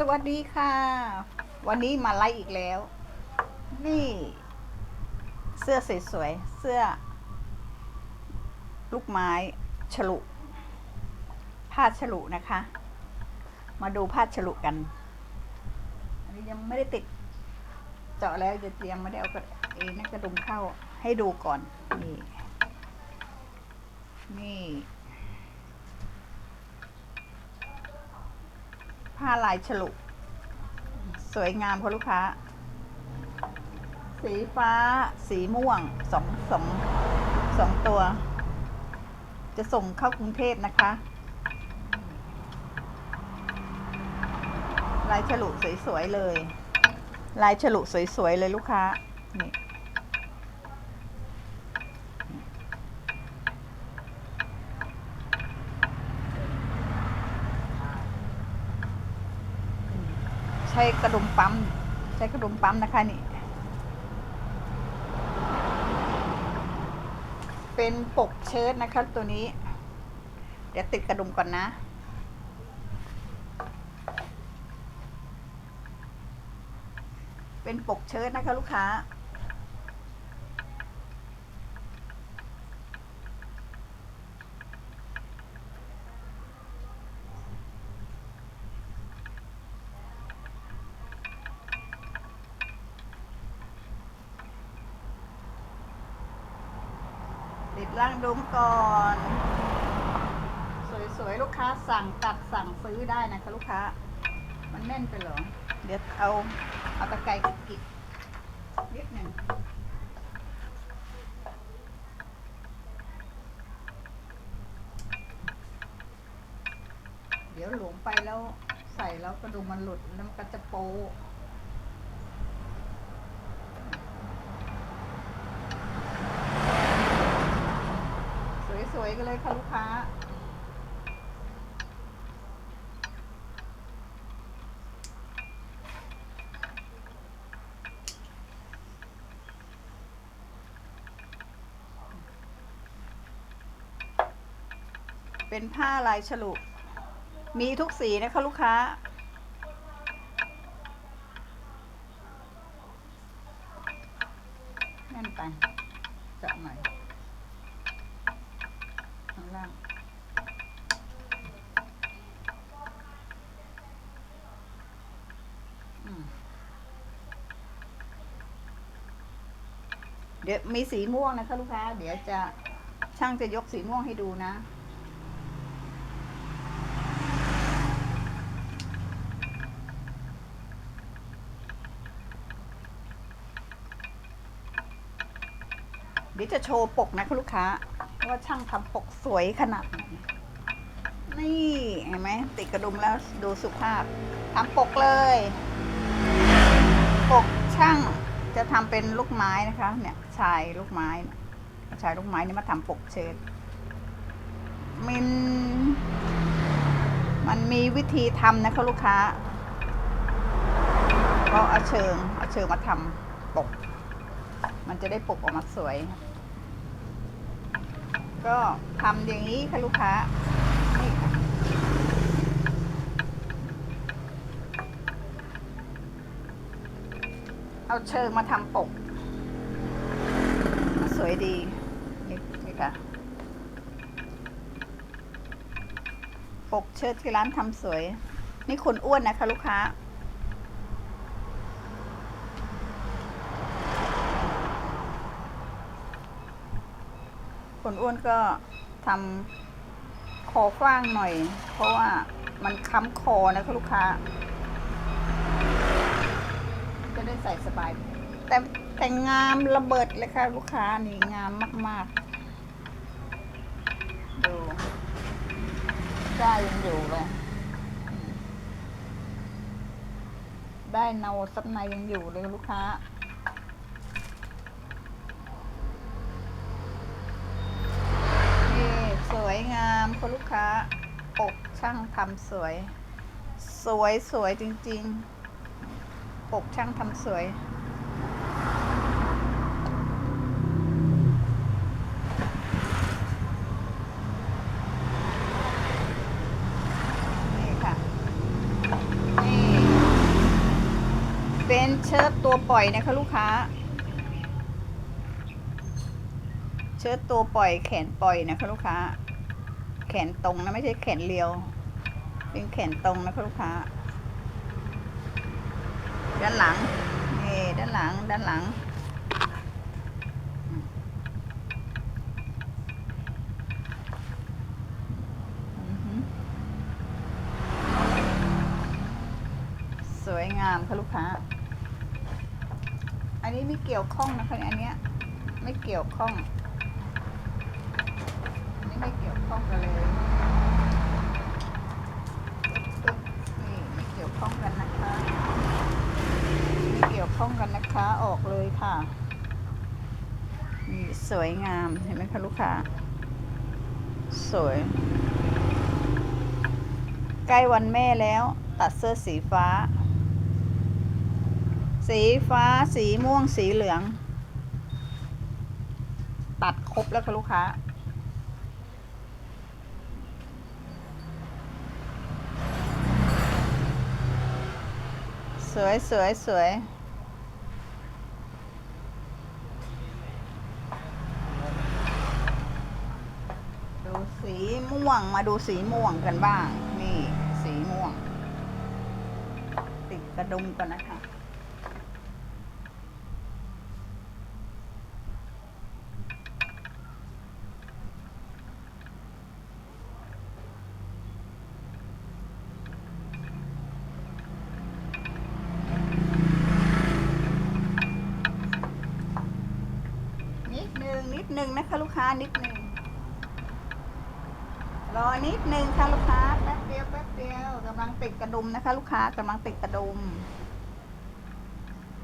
สวัสดีค่ะ วันนี้มาไล่อีกแล้ว นี่ เสื้อสวยๆเสื้อ ลูกไม้ฉลุ ผ้าฉลุนะคะ มาดูผ้าฉลุกัน อันนี้ยังไม่ได้ติด เจาะแล้วจะยังไม่ได้เอากระเอ็นกระดุมเข้าให้ดูก่อน นี่ นี่ ผ้าลายฉลุ สวยงามค่ะลูกค้า สีฟ้าสีม่วงสองสองสองตัว จะส่งเข้ากรุงเทพนะคะ ลายฉลุสวยๆเลย ลายฉลุสวยๆเลยลูกค้า นี่ ช้กระดุมปั๊ม ใช้กระดุมปั๊มนะคะนี่ เป็นปกเชิ้ตนะคะตัวนี้ เดี๋ยวติดกระดุมก่อนนะเป็นปกเชิ้ตนะคะลูกค้า ติดร่างดุม ก่อน สวยๆ ลูกค้าสั่งตัดสั่งซื้อได้นะคะลูกค้า มันแน่นไปเหรอ เดี๋ยวเอาเอาตะไคร้กิดนิดหนึ่งเดี๋ยวหลวมไปแล้วใส่แล้วกระดุมมันหลุดแล้วมันก็จะโปะ สวยๆ กันเลยค่ะลูกค้า เป็นผ้าลายฉลุ มีทุกสีนะคะลูกค้าแน่นไปจาะหน่อย ข้างล่างอืม เดี๋ยวมีสีม่วงนะคะลูกค้า เดี๋ยวจะช่างจะยกสีม่วงให้ดูนะ เดี๋ยวจะโชว์ปกนะคะลูกค้า ว่าช่างทำปกสวยขนาดไหนนี่เห็นไหมติดกระดุมแล้วดูสุภาพทำปกเลย ปกช่าง จะทำเป็นลูกไม้นะคะ เนี่ยชายลูกไม้ชายลูกไม้นี่มาทำปกเชิดมันมันมีวิธีทำนะคะลูกค้าก็เอาเชิงเอาเชิงมาทำปก มันจะได้ปกออกมาสวย ก็ทำอย่างนี้ค่ะลูกค้า นี่ค่ะ เอาเชิงมาทำปก สวยดี นี่นี่ค่ะ ปกเชิดที่ร้านทำสวย นี่คนอ้วนนะคะลูกค้า คนอ้วนก็ทำคอฟ้างหน่อย เพราะว่ามันค้ำคอนะคะลูกค้า ได้ใส่สบาย แต่แต่งามระเบิดเลยค่ะ ลูกค้านี่งามมากๆ ดูได้ยังอยู่เลย ได้เนาซับในยังอยู่เลยลูกค้านี่สวยงามคุณลูกค้าปกช่างทำสวย สวยสวยจริง ๆ ปกช่างทำสวย นี่ค่ะ นี่ เป็นเชิดตัวปล่อยนะคะลูกค้า เชิ้ตตัวปล่อยแขนปล่อยนะคะลูกค้า แขนตรงนะไม่ใช่แขนเรียว เป็นแขนตรงนะคะลูกค้า ด้านหลังนี่ด้านหลังด้านหลัง สวยงามค่ะลูกค้า อันนี้ไม่เกี่ยวข้องนะคะอันเนี้ยไม่เกี่ยวข้อง อันนี้ไม่เกี่ยวข้องกันเลยปึ๊บนี่ไม่เกี่ยวข้องกันนะคะ ข้องกันนะคะออกเลยค่ะนี่สวยงามเห็นไหมคะลูกค้าสวย ใกล้วันแม่แล้วตัดเสื้อสีฟ้า สีฟ้าสีม่วงสีเหลือง ตัดครบแล้วค่ะลูกค้าสวยสวยสวย ดูสี ม่วงมาดูสีม่วงกันบ้าง นี่สีม่วง ติดกระดุมก่อนนะคะ นิดนึงนิดนึงนะคะลูกค้านิดนึง รอนิดนึงค่ะลูกค้าแป๊บเดียวแป๊บเดียวกำลังติดกระดุมนะคะ ลูกค้ากำลังติดกระดุม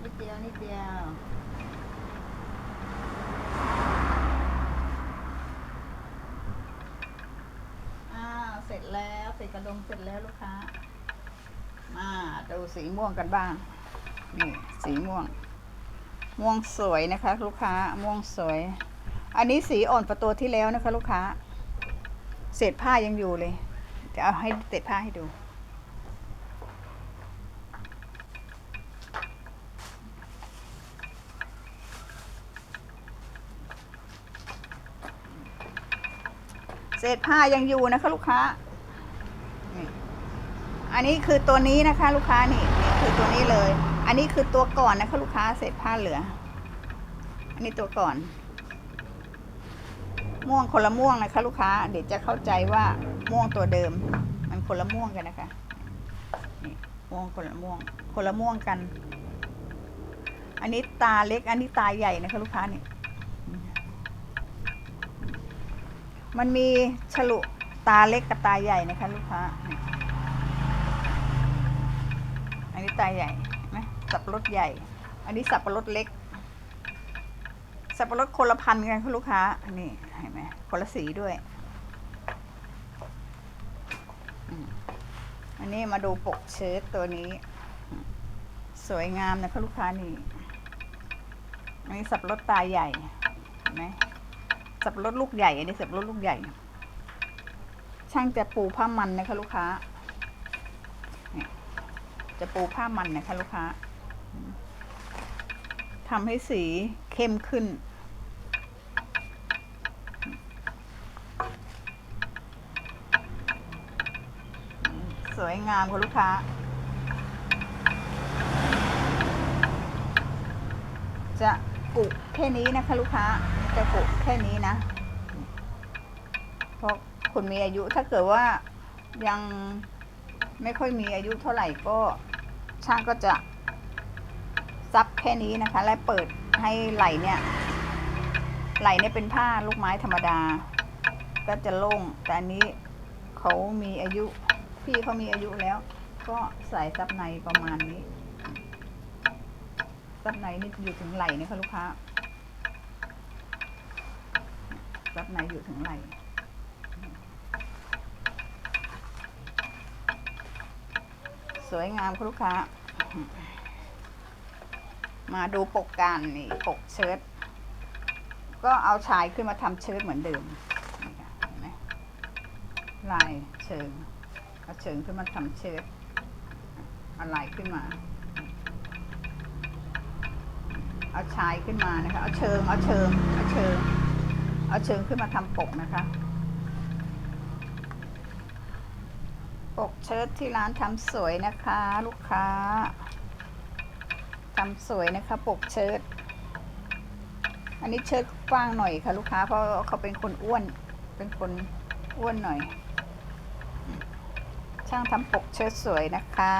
นิดเดียวนิดเดียวอ้าวเสร็จแล้วติดกระดุมเสร็จแล้วลูกค้า มาดูสีม่วงกันบ้าง นี่สีม่วง ม่วงสวยนะคะ ลูกค้าม่วงสวย อันนี้สีอ่อนประตัวที่แล้วนะคะ ลูกค้า เศษผ้ายังอยู่เลยจะเอาให้เศษผ้าให้ดูเศษผ้ายังอยู่นะคะลูกค้า อันนี้คือตัวนี้นะคะลูกค้านี่นี่คือตัวนี้เลย อันนี้คือตัวก่อนนะคะลูกค้าเศษผ้าเหลือ อันนี้ตัวก่อน ม่วงคนละม่วงนะคะ ลูกค้า เดี๋ยวจะเข้าใจว่าม่วงตัวเดิม มันคนละม่วงกันนะคะนี่ม่วงคนละม่วง คนละม่วงกัน อันนี้ตาเล็ก อันนี้ตาใหญ่นะคะ ลูกค้านี่มันมีฉลุตาเล็กกับตาใหญ่นะคะ ลูกค้า อันนี้ตาใหญ่ไหมสับปะรดใหญ่ อันนี้สับปะรดเล็ก สับปะรดคนละพันกันคุณลูกค้า นี่เห็นไหมคนละสีด้วย อันนี้มาดูปกเชิ้ตตัวนี้ สวยงามนะคะลูกค้านี่อันนี้สับปะรดตาใหญ่เห็นไหมสับปะรดลูกใหญ่ อันนี้สับปะรดลูกใหญ่ ช่างจะปูผ้ามันนะคะลูกค้า จะปูผ้ามันนะคะลูกค้าทำให้สีเข้มขึ้น ส วยงามคุณลูกค้า จะกุแค่นี้นะคะลูกค้า จะกุแค่นี้นะ เพราะคุณมีอายุถ้าเกิดว่ายังไม่ค่อยมีอายุเท่าไหร่ก็ช่างก็จะซับแค่นี้นะคะ และเปิดให้ไหลเนี่ย ไหลเนี่ยเป็นผ้าลูกไม้ธรรมดา ก็จะโล่งแต่อันนี้เขามีอายุ พี่เขามีอายุแล้ว ก็ใส่ซับในประมาณนี้ซับในนี่อยู่ถึงไหล่นะคะลูกค้าซับในอยู่ถึงไหล่สวยงามคุณลูกค้า มาดูปกการนี่ปกเชิ้ตก็เอาชายขึ้นมาทำเชิ้ตเหมือนเดิมนี่ค่ะเห็นไหมลายเชิง เอาเชิงขึ้นมาทำเชิ้ตเอาลายขึ้นมา เอาชายขึ้นมานะคะ เอาเชิง เอาเชิง เอาเชิง เอาเชิงขึ้นมาทำปกนะคะ ปกเชิ้ตที่ร้านทำสวยนะคะ ลูกค้าทำสวยนะคะ ปกเชิ้ตอันนี้เชิ้ตกว้างหน่อยค่ะ ลูกค้าเพราะเขาเป็นคนอ้วน เป็นคนอ้วนหน่อย ช่างทำปกเชิ้ตสวยนะคะ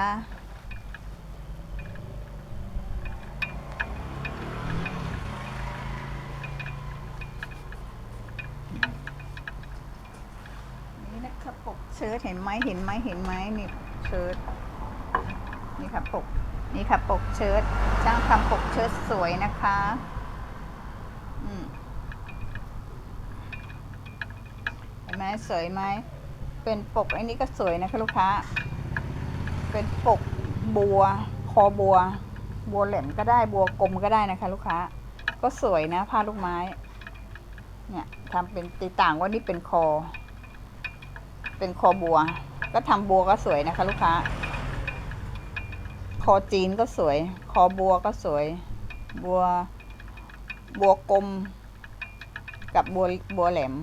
นี่นะคะปกเชิ้ตเห็นไหมเห็นไหมเห็นไหมนี่เชิ้ตนี่ค่ะปกนี่ค่ะปกเชิ้ตช่างทำปกเชิ้ตสวยนะคะอืมเห็นไหมสวยไหม เป็นปกไอ้นี้ก็สวยนะคะลูกค้า เป็นปกบัว คอบัว บัวแหลมก็ได้บัวกลมก็ได้นะคะ ลูกค้า ก็สวยนะผ้าลูกไม้ เนี่ยทำเป็นตีต่างว่านี่เป็นคอ เป็นคอบัว ก็ทำบัวก็สวยนะคะ ลูกค้า คอจีนก็สวย คอบัวก็สวย บัว บัวกลม กับบัวบัวแหลม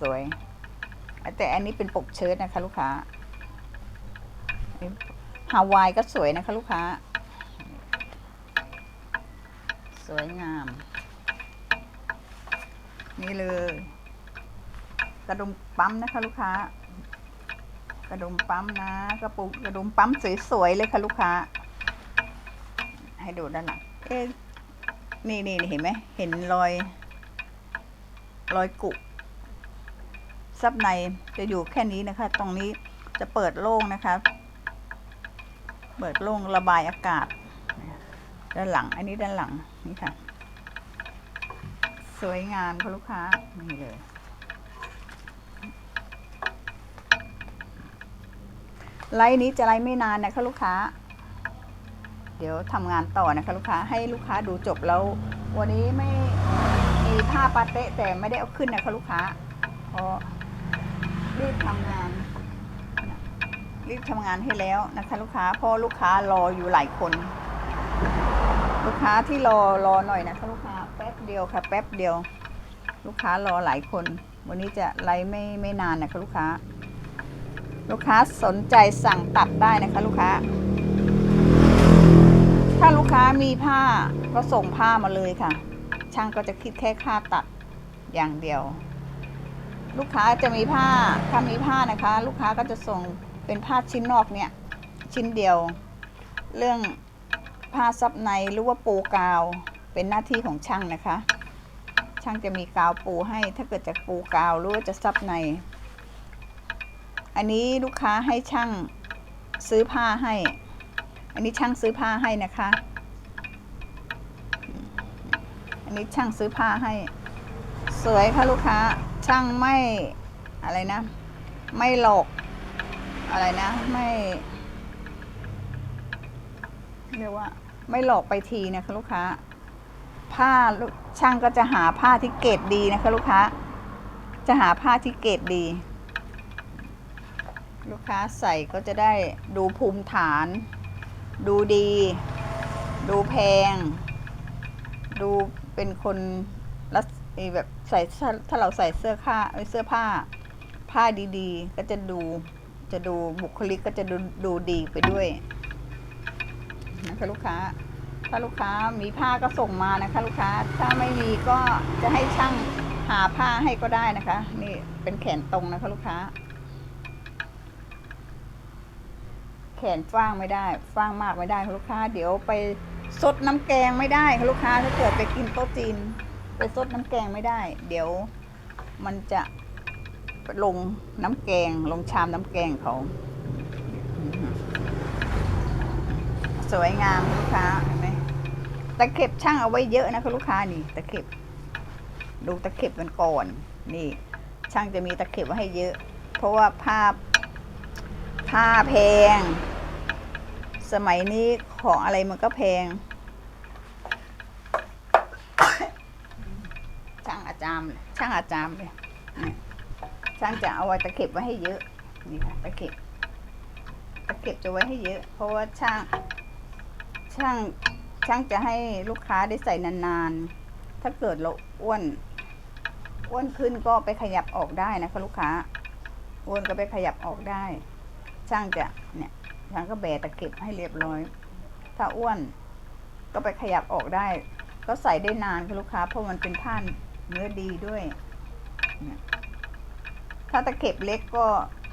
สวย แต่อันนี้เป็นปกเชิ้ตนะคะลูกค้าฮาวายก็สวยนะคะลูกค้า สวยงาม นี่เลย กระดุมปั๊มนะคะลูกค้า กระดุมปั๊มนะกระปุกกระดุมปั๊มสวยๆเลยค่ะลูกค้า ให้ดูด้านหลังเอ๊ะนี่นี่เห็นไหมเห็นรอย รอยกุก ซับในจะอยู่แค่นี้นะคะ ตรงนี้จะเปิดโล่งนะคะ เปิดโล่งระบายอากาศ ด้านหลัง อันนี้ด้านหลังนี่ค่ะ สวยงามค่ะลูกค้านี่เลย ไลน์นี้จะไลน์ไม่นานนะคะลูกค้า เดี๋ยวทำงานต่อนะคะลูกค้า ให้ลูกค้าดูจบแล้ว วันนี้ไม่มีผ้าปาเตะแต่ไม่ได้เอาขึ้นนะคะลูกค้าเพราะ รีบทำงาน รีบทำงานให้แล้วนะคะ ลูกค้าเพราะลูกค้ารออยู่หลายคน ลูกค้าที่รอรอหน่อยนะคะลูกค้าแป๊บเดียวค่ะ แป๊บเดียว ลูกค้ารอหลายคน วันนี้จะไลฟ์ไม่ไม่นานนะคะลูกค้า ลูกค้าสนใจสั่งตัดได้นะคะ ลูกค้า ถ้าลูกค้ามีผ้าก็ส่งผ้ามาเลยค่ะ ช่างก็จะคิดแค่ค่าตัดอย่างเดียว ลูกค้าจะมีผ้าถ้ามีผ้านะคะ ลูกค้าก็จะส่งเป็นผ้าชิ้นนอกเนี่ยชิ้นเดียว เรื่องผ้าซับในหรือว่าปูกาวเป็นหน้าที่ของช่างนะคะ ช่างจะมีกาวปูให้ถ้าเกิดจะปูกาวหรือว่าจะซับใน อันนี้ลูกค้าให้ช่างซื้อผ้าให้ อันนี้ช่างซื้อผ้าให้นะคะ อันนี้ช่างซื้อผ้าให้ สวยค่ะลูกค้า ช่างไม่อะไรนะ ไม่หลอกอะไรนะไม่เรียกว่าไม่หลอกไปทีนะคะลูกค้า ผ้าช่างก็จะหาผ้าที่เกรดดีนะคะลูกค้า จะหาผ้าที่เกรดดี ลูกค้าใส่ก็จะได้ดูภูมิฐาน ดูดี ดูแพง ดูเป็นคนรักแบบ ใส่ถ้าเราใส่เสื้อผ้าเสื้อผ้า ผ้าดีๆ ก็จะดูจะดูบุคลิกก็จะดูดูดีไปด้วยนะคะลูกค้า ถ้าลูกค้ามีผ้าก็ส่งมานะคะลูกค้าถ้าไม่มีก็จะให้ช่างหาผ้าให้ก็ได้นะคะ นี่เป็นแขนตรงนะคะลูกค้า แขนฟ้างไม่ได้ฟ้างมากไม่ได้ค่ะลูกค้า เดี๋ยวไปซดน้ำแกงไม่ได้ค่ะลูกค้าถ้าเกิดไปกินโต๊ะจีน ไปซดน้ำแกงไม่ได้ เดี๋ยวมันจะลงน้ำแกงลงชามน้ำแกงเขา สวยงามลูกค้าเห็นไหมตะเข็บช่างเอาไว้เยอะนะคะลูกค้านี่ ตะเข็บ ดูตะเข็บกันก่อน นี่ ช่างจะมีตะเข็บไว้ให้เยอะ เพราะว่าผ้าผ้าแพง สมัยนี้ของอะไรมันก็แพง ช่างอาจารย์ เลยช่างอาจารย์เลยนี่ช่างจะเอาไว้ตะเข็บไว้ให้เยอะนี่ค่ะตะเข็บตะเข็บจะไว้ให้เยอะ เพราะว่าช่างช่างช่างจะให้ลูกค้าได้ใส่นานๆ ถ้าเกิดเราอ้วนอ้วนขึ้นก็ไปขยับออกได้นะคะลูกค้าอ้วนก็ไปขยับออกได้ ช่างจะเนี่ยช่างก็แบะตะเข็บให้เรียบร้อย ถ้าอ้วนก็ไปขยับออกได้ ก็ใส่ได้นานค่ะลูกค้าเพราะมันเป็นผ้า เนื้อดีด้วย ถ้าตะเข็บเล็กก็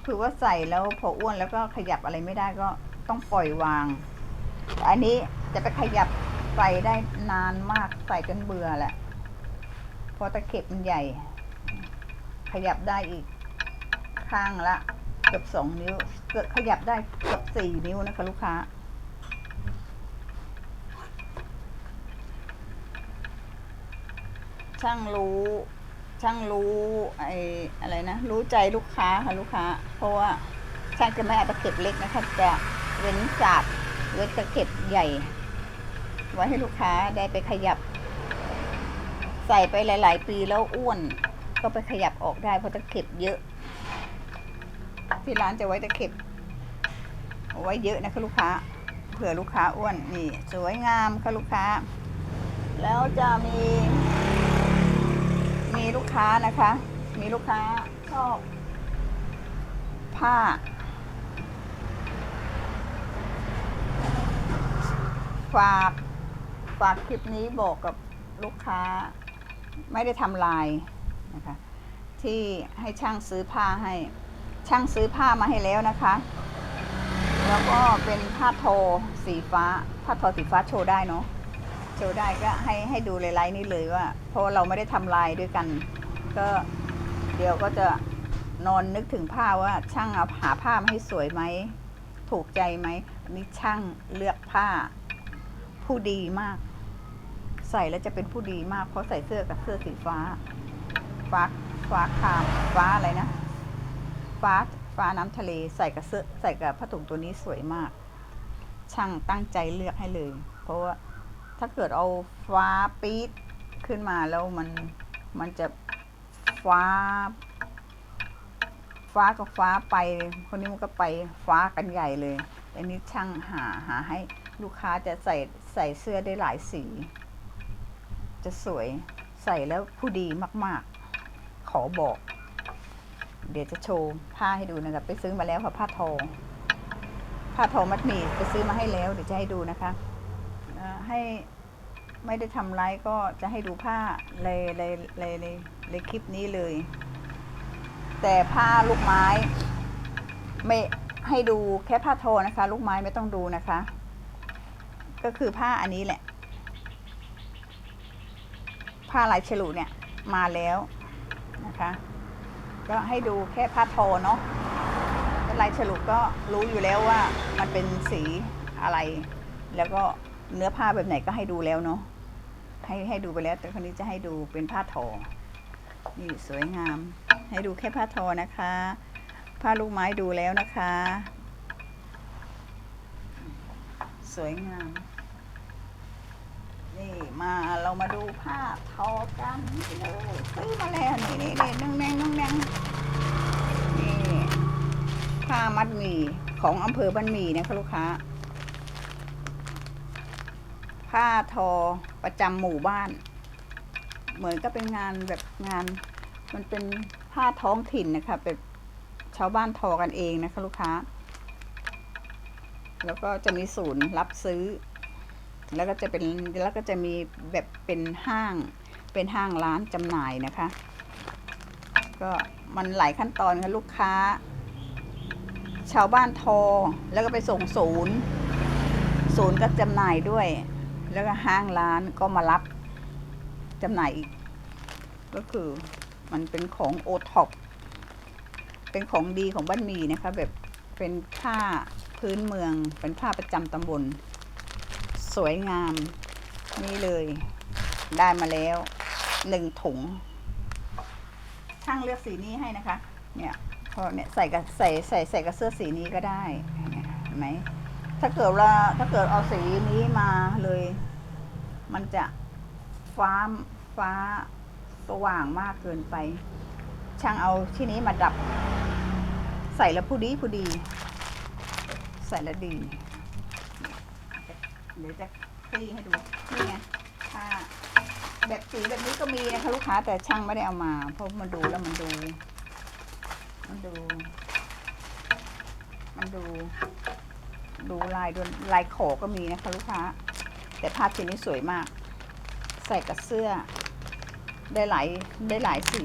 คือว่าใส่แล้วพออ้วนแล้วก็ขยับอะไรไม่ได้ก็ต้องปล่อยวางแต่อันนี้จะไปขยับใส่ได้นานมากใส่จนเบื่อแหละเพราะตะเข็บมันใหญ่ ขยับได้อีกข้างละเกือบสองนิ้วเกือบขยับได้เกือบสี่นิ้วนะคะลูกค้า ช่างรู้ ช่างรู้ไอ้อะไรนะ รู้ใจลูกค้าค่ะลูกค้า เพราะว่าช่างจะไม่เอาตะเข็บเล็กนะคะ จะเว้นจากเว้นตะเข็บใหญ่ ไว้ให้ลูกค้าได้ไปขยับ ใส่ไปหลาย ๆ ปีแล้วอ้วน ก็ไปขยับออกได้เพราะตะเข็บเยอะ ที่ร้านจะไว้ตะเข็บไว้เยอะนะคะลูกค้า เผื่อลูกค้าอ้วนนี่ สวยงามค่ะลูกค้า แล้วจะมี มีลูกค้านะคะ มีลูกค้าชอบผ้า ฝากฝากคลิปนี้บอกกับลูกค้า ไม่ได้ทำลายนะคะ ที่ให้ช่างซื้อผ้าให้ ช่างซื้อผ้ามาให้แล้วนะคะ แล้วก็เป็นผ้าโทสีฟ้า ผ้าโทสีฟ้าโชว์ได้เนาะ โชว์ได้ก็ให้ให้ดูไลน์นี่เลยว่าเพราะเราไม่ได้ทำลายด้วยกัน ก็เดี๋ยวก็จะนอนนึกถึงผ้าว่าช่างเอาหาผ้ามาให้สวยไหม ถูกใจไหมนี่ช่างเลือกผ้า ผู้ดีมาก ใส่แล้วจะเป็นผู้ดีมากเพราะใส่เสื้อกับเสื้อสีฟ้า ฟ้าฟ้าคามฟ้าอะไรนะ ฟ้าฟ้าน้ำทะเลใส่กับเสื้อใส่กับผ้าถุงตัวนี้สวยมาก ช่างตั้งใจเลือกให้เลย เพราะว่า ถ้าเกิดเอาฟ้าปี๊ดขึ้นมาแล้วมันมันจะฟ้า ฟ้ากับฟ้าไป คนนี้มันก็ไปฟ้ากันใหญ่เลย อันนี้ช่างหาหาให้ลูกค้าจะใส่ใส่เสื้อได้หลายสี จะสวยใส่แล้วผู้ดีมาก ๆ ขอบอก เดี๋ยวจะโชว์ผ้าให้ดูนะครับ ไปซื้อมาแล้วค่ะผ้าทองผ้าทองมัดหมี่ไปซื้อมาให้แล้ว เดี๋ยวจะให้ดูนะคะให้ ไม่ได้ทำไรายก็จะให้ดูผ้าเลยเลยเลยเลยเลยคลิปนี้เลย แต่ผ้าลูกไม้ ไม่ให้ดูแค่ผ้าโทนะคะ ลูกไม้ไม่ต้องดูนะคะ ก็คือผ้าอันนี้แหละ ผ้าลายฉลุเนี่ยมาแล้วนะคะ ก็ให้ดูแค่ผ้าโทเนาะลายฉลุก็รู้อยู่แล้วว่ามันเป็นสีอะไร แล้วก็เนื้อผ้าแบบไหนก็ให้ดูแล้วเนาะ ให้ให้ดูไปแล้ว แต่คนนี้จะให้ดูเป็นผ้าทอ นี่สวยงาม ให้ดูแค่ผ้าทอนะคะ ผ้าลูกไม้ดูแล้วนะคะ สวยงาม นี่มาเรามาดูผ้าทอกันนี่เลยซื้อมาแล้วนี่นี่นี่นุ่งแนงนุ่งแนงนี่ผ้ามัดหมี่ของอำเภอบ้านหมี่นะคะลูกค้า ผ้าทอประจำหมู่บ้าน เหมือนก็เป็นงานแบบงาน มันเป็นผ้าท้องถิ่นนะคะแบบชาวบ้านทอกันเองนะคะลูกค้า แล้วก็จะมีศูนย์รับซื้อ แล้วก็จะเป็นแล้วก็จะมีแบบเป็นห้าง เป็นห้างร้านจำหน่ายนะคะ ก็มันหลายขั้นตอนค่ะลูกค้า ชาวบ้านทอแล้วก็ไปส่งศูนย์ ศูนย์ก็จำหน่ายด้วย แล้วก็ห้างร้านก็มารับจำหน่ายอีก ก็คือมันเป็นของโอท็อปเป็นของดีของบ้านมีนะคะ แบบเป็นผ้าพื้นเมือง เป็นผ้าประจำตำบล สวยงาม นี่เลย ได้มาแล้วหนึ่งถุง ช่างเลือกสีนี้ให้นะคะ เนี่ยพอเนี่ยใส่กับใส่ใส่ใส่กับเสื้อสีนี้ก็ได้เห็นไหม ถ้าเกิดว่าถ้าเกิดเอาสีนี้มาเลย มันจะฟ้าฟ้าสว่างมากเกินไป ช่างเอาที่นี้มาดับ ใส่แล้วผู้ดีผู้ดี ใส่แล้วดีเดี๋ยวจะคลี่ให้ดูนี่ไงผ้าแบบสีแบบนี้ก็มีนะคะลูกค้าแต่ช่างไม่ได้เอามา เพราะมันดูแล้วมันดู มันดู มันดู ดูลายด้วยลายโขก็มีนะคะลูกค้า แต่ผ้าชิ้นนี้สวยมาก ใส่กับเสื้อ ได้หลายได้หลายสี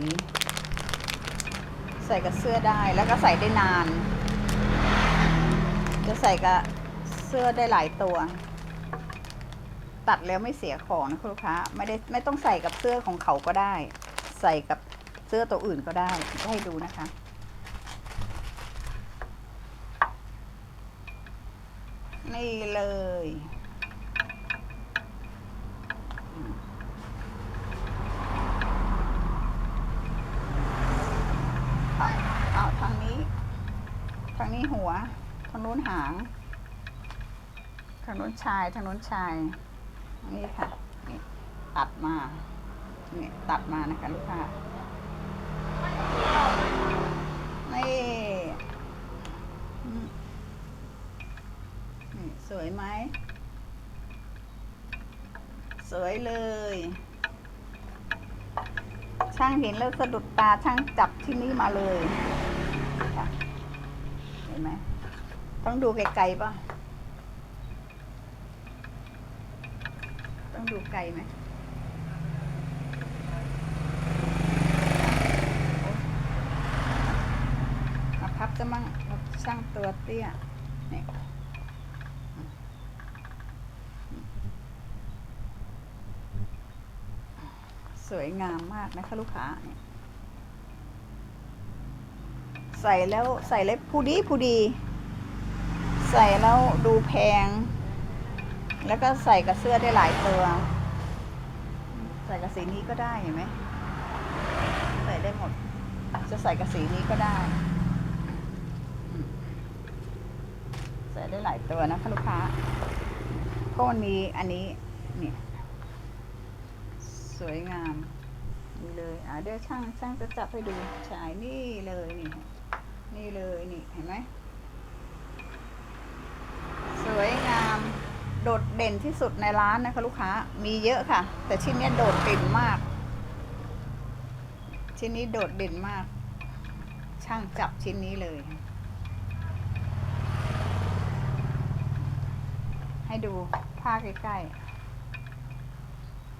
ใส่กับเสื้อได้แล้วก็ใส่ได้นาน จะใส่กับเสื้อได้หลายตัว ตัดแล้วไม่เสียของนะคุณลูกค้า ไม่ได้ไม่ต้องใส่กับเสื้อของเขาก็ได้ ใส่กับเสื้อตัวอื่นก็ได้ให้ดูนะคะ นี่เลยอืมเอาเอาทางนี้ ทางนี้หัว ทางนู้นหาง ทางนู้นชาย ทางนู้นชาย นี่ค่ะ นี่ตัดมา นี่ตัดมานะคะลูกค้า นี่อืมนี่ สวยไหม สวยเลย ช่างเห็นแล้วสะดุดตาช่างจับที่นี่มาเลย เห็นไหม ต้องดูไกลๆป่ะ ต้องดูไกลไหมมาพับจะมั่งช่างตัวเตี้ยเนี่ย สวยงามมากนะคะลูกค้านี่ใส่แล้วใส่แล้วผู้ดีผู้ดี ใส่แล้วดูแพง แล้วก็ใส่กับเสื้อได้หลายตัว ใส่กับสีนี้ก็ได้เห็นไหมใส่ได้หมด จะใส่กับสีนี้ก็ได้ ใส่ได้หลายตัวนะคะลูกค้าเพราะมันมีอันนี้เนี่ย สวยงามนี่เลยอะเดี๋ยวช่างช่างจะจับให้ดูฉายนี่เลยนี่นี่เลยนี่เห็นไหมสวยงามโดดเด่นที่สุดในร้านนะคะลูกค้ามีเยอะค่ะ แต่ชิ้นนี้โดดเด่นมาก ชิ้นนี้โดดเด่นมาก ช่างจับชิ้นนี้เลย ให้ดูผ้าใกล้ๆ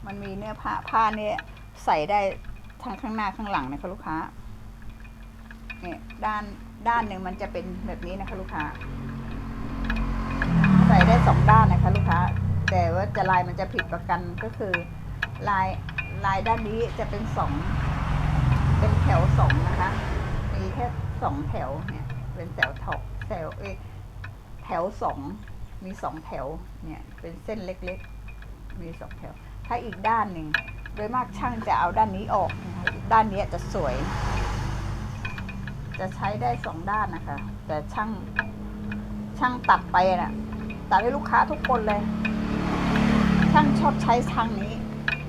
มันมีเนื้อผ้าผ้าเนี่ยใส่ได้ทั้งข้างหน้าข้างหลังนะคะลูกค้าเนี่ยด้านด้านหนึ่งมันจะเป็นแบบนี้นะคะลูกค้า ใส่ได้สองด้านนะคะลูกค้า แต่ว่าจะลายมันจะผิดประกันก็คือ ลายลายด้านนี้จะเป็นสองเป็นแถวสองนะคะ มีแค่สองแถวเนี่ย เป็นแถวถกแถวเอยแถวสองมีสองแถวเนี่ยเป็นเส้นเล็กๆ มีสองแถว ถ้าอีกด้านหนึ่งโดยมากช่างจะเอาด้านนี้ออกนะคะด้านนี้จะสวย จะใช้ได้สองด้านนะคะ แต่ช่างช่างตัดไปน่ะตัดให้ลูกค้าทุกคนเลย ช่างชอบใช้ทางนี้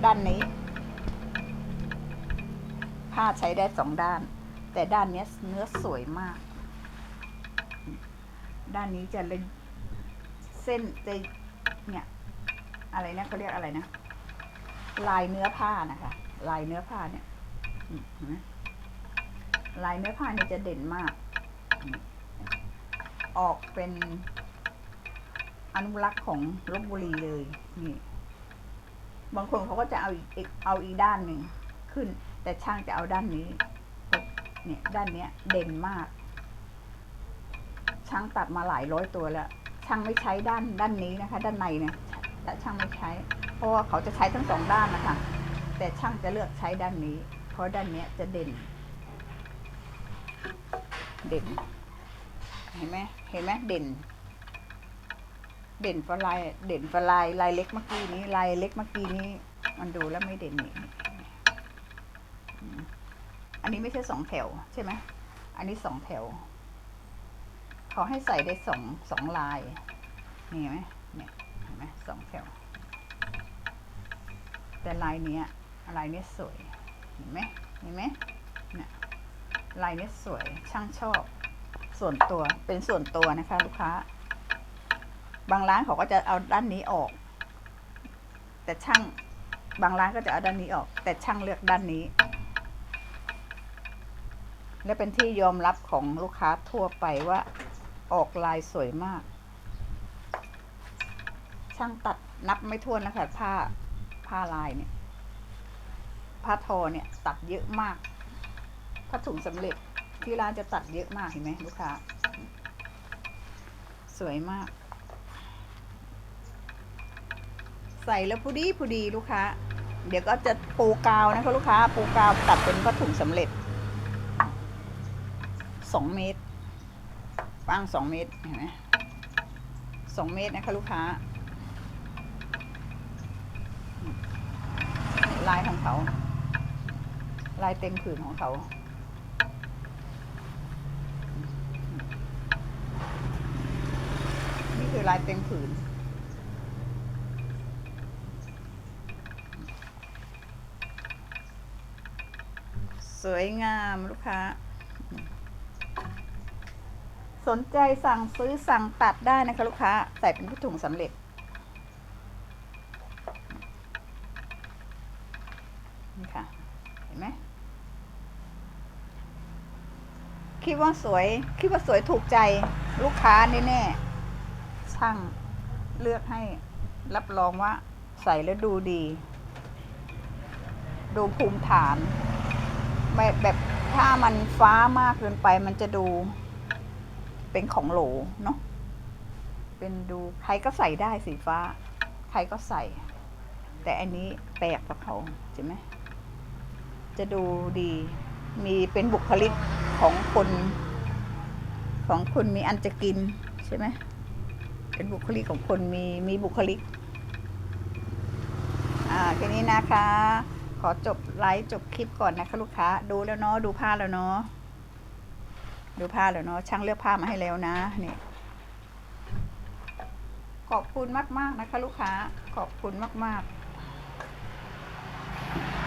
ด้านนี้ผ้าใช้ได้สองด้าน แต่ด้านนี้เนื้อสวยมาก ด้านนี้จะเลยเส้นจะเนี่ยอะไรนะเขาเรียกอะไรนะ ลายเนื้อผ้านะคะ ลายเนื้อผ้าเนี่ยลายเนื้อผ้าเนี่ยจะเด่นมาก ออกเป็นอนุรักษ์ของลบบุรีเลยนี่บางคนเขาก็จะเอาอีกอีกเอาอีกด้านหนึ่งขึ้น แต่ช่างจะเอาด้านนี้เนี่ยด้านเนี้ยเด่นมาก ช่างตัดมาหลายร้อยตัวแล้ว ช่างไม่ใช้ด้านด้านนี้นะคะ ด้านในเนี่ยแต่ช่างไม่ใช้ เพราะว่าเขาจะใช้ทั้งสองด้านนะคะแต่ช่างจะเลือกใช้ด้านนี้ เพราะด้านนี้จะเด่น เด่น เห็นไหมเห็นไหมเด่น เด่นฟลายเด่นฟลายลายเล็กเมื่อกี้นี้ลายเล็กเมื่อกี้นี้ มันดูแล้วไม่เด่นนี่อันนี้ไม่ใช่สองแถวใช่ไหมอันนี้สองแถว เขาให้ใส่ได้สองสองลายนี่เห็นไหม แต่ลายเนี้ยลายเนี้ยสวยเห็นไหมเห็นไหมเนี่ยลายเนี้ยสวยช่างชอบ ส่วนตัวเป็นส่วนตัวนะคะ ลูกค้า บางร้านเขาก็จะเอาด้านนี้ออก แต่ช่างบางร้านก็จะเอาด้านนี้ออก แต่ช่างเลือกด้านนี้ และเป็นที่ยอมรับของลูกค้าทั่วไปว่าออกลายสวยมาก ช่างตัดนับไม่ถ้วนนะคะผ้า ผ้าลายเนี่ย ผ้าทอเนี่ยตัดเยอะมากผ้าถุงสำเร็จที่ร้านจะตัดเยอะมากเห็นไหมลูกค้า สวยมาก ใส่แล้วผู้ดีผู้ดีลูกค้า เดี๋ยวก็จะปูกาวนะคะลูกค้า ปูกาวตัดเป็นผ้าถุงสำเร็จสองเมตรกว้างสองเมตรเห็นไหมสองเมตรนะคะลูกค้า ลายของเขา ลายเต็มผืนของเขานี่คือลายเต็มผืน สวยงามลูกค้า สนใจสั่งซื้อสั่งตัดได้นะคะลูกค้า ใส่เป็นผ้ถุงสำเร็จ นี่ค่ะ เห็นไหม คิดว่าสวย คิดว่าสวยถูกใจลูกค้าแน่ๆช่างเลือกให้รับรองว่า ใส่แล้วดูดี ดูภูมิฐานแบบแบบถ้ามันฟ้ามากเกินไปมันจะดู เป็นของโหลเนาะเป็นดูใครก็ใส่ได้สีฟ้า ใครก็ใส่ แต่อันนี้แปลกกับเขาใช่ไหมจะดูดีมีเป็นบุคลิก ของคนของคนมีอันจะกินใช่ไหมเป็นบุคลิกของคนมีมีบุคลิก อ่าแค่นี้นะคะ ขอจบไลฟ์จบคลิปก่อนนะคะลูกค้า ดูแล้วเนาะดูผ้าแล้วเนาะดูผ้าแล้วเนาะช่างเลือกผ้ามาให้แล้วนะนี่ขอบคุณมาก ๆ นะคะ ลูกค้า ขอบคุณมาก ๆ